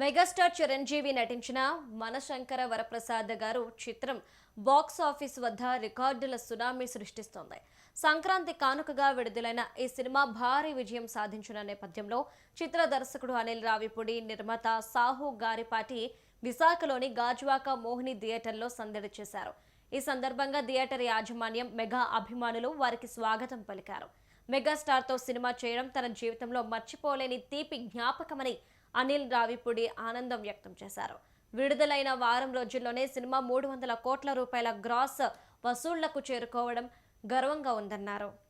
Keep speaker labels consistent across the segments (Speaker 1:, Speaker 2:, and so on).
Speaker 1: Megastar Chiranjeevi నటించిన మనశంకర వరప్రసాద్ గారు చిత్రం బాక్స్ ఆఫీస్ వద్ద రికార్డుల సునామీ సృష్టిస్తోంది. సంక్రాంతి కానుకగా విడుదలైన ఈ సినిమా భారీ విజయం సాధించిన నేపథ్యంలో చిత్ర దర్శకుడు అనిల్ రావిపూడి నిర్మాత సాహు గారిపాటి విశాఖలోని గాజువాక మోహిని థియేటర్లో సందడి చేశారు. ఈ సందర్భంగా థియేటర్ యాజమాన్యం మెగా అభిమానులు వారికి స్వాగతం పలికారు. మెగాస్టార్తో సినిమా చేయడం తన జీవితంలో మర్చిపోలేని తీపి జ్ఞాపకమని అనిల్ రావిపూడి ఆనందం వ్యక్తం చేశారు. విడుదలైన వారం రోజుల్లోనే సినిమా మూడు వందల కోట్ల రూపాయల గ్రాస్ వసూళ్ళకు చేరుకోవడం గర్వంగా ఉందన్నారు.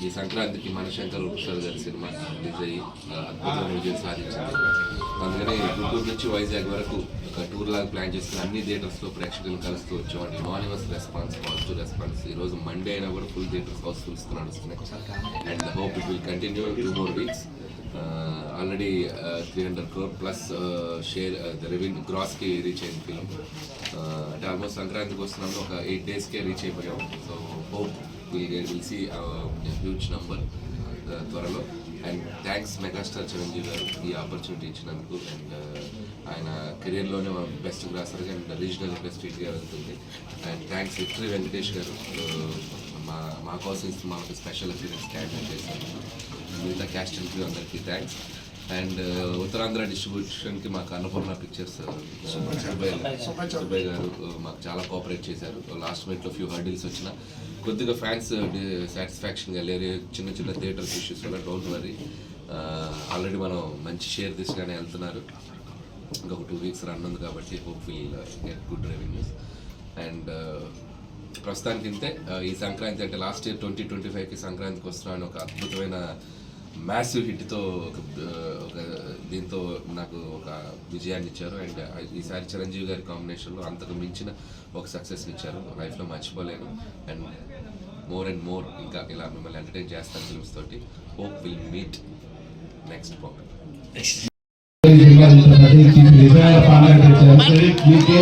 Speaker 2: ఈ సంక్రాంతికి మనశంకర్ ప్రసాద్ గారి సినిమా రిలీజ్ అయ్యి ఆ, విజయం సాధించింది. గుంటూరు నుంచి వైజాగ్ వరకు ఒక టూర్ లాగా ప్లాన్ చేసుకుని అన్ని థియేటర్స్లో ప్రేక్షకులను కలుస్తూ వచ్చామండి యునానిమస్ రెస్పాన్స్ పాజిటివ్ రెస్పాన్స్ ఈ రోజు మండే అయినా కూడా ఫుల్ థియేటర్స్ హౌస్ఫుల్స్ నడుస్తున్నాయి. And hope it will continue two more weeks already three hundred crore plus share the revenue గ్రాస్కి reach అయింది ఫిలిం అంటే ఆల్మోస్ట్ సంక్రాంతికి వస్తున్నాము ఒక ఎయిట్ డేస్కే రీచ్ అయిపోయాం. So hope will will see huge number త్వరలో. And thanks megastar Chiranjeevi garu ఈ opportunity ఇచ్చినందుకు. అండ్ ఆయన కెరీర్లోనే బెస్ట్ గ్రాసర్గా అండ్ రీజనల్ బెస్ట్ వెళ్తుంది and thanks Victory Venkatesh garu మా మా కోసం మాకు స్పెషల్ అపీరెన్స్ క్యారెక్టర్ చేశారు మిగతా క్యాస్ట్ అందరికీ థ్యాంక్స్ అండ్ ఉత్తరాంధ్ర డిస్ట్రిబ్యూషన్కి మాకు అన్నపూర్ణ పిక్చర్స్ సుబ్బయ్య గారు. uh, మాకు చాలా కోఆపరేట్ చేశారు. లాస్ట్ మినిట్లో ఫ్యూ హర్డిల్స్ వచ్చిన కొద్దిగా ఫ్యాన్స్ సాటిస్ఫాక్షన్గా లేరు. చిన్న చిన్న థియేటర్స్ ఇష్యూస్ వల్ల డోంట్ వరీ ఆల్రెడీ మనం మంచి షేర్ తీసుకునే వెళ్తున్నారు. ఇంకొక టూ వీక్స్ రన్ ఉంది కాబట్టి hope will get good revenues and ప్రస్తుతానికి ఇంతే ఈ సంక్రాంతి అంటే లాస్ట్ ఇయర్ ట్వంటీ ట్వంటీ ఫైవ్కి సంక్రాంతికి వస్తున్నాను ఒక అద్భుతమైన మ్యాసివ్ హిట్తో ఒక ఒక దీంతో నాకు ఒక విజయాన్ని ఇచ్చారు. అండ్ ఈసారి చిరంజీవి గారి కాంబినేషన్లో అంతకు మించిన ఒక సక్సెస్ ఇచ్చారు. లైఫ్లో మర్చిపోలేను. అండ్ మోర్ అండ్ మోర్ ఇంకా ఇలా మిమ్మల్ని ఎంటర్టైన్ చేస్తాను ఫిల్మ్స్ తోటి. హోప్ విల్ మీట్ నెక్స్ట్
Speaker 3: మీకే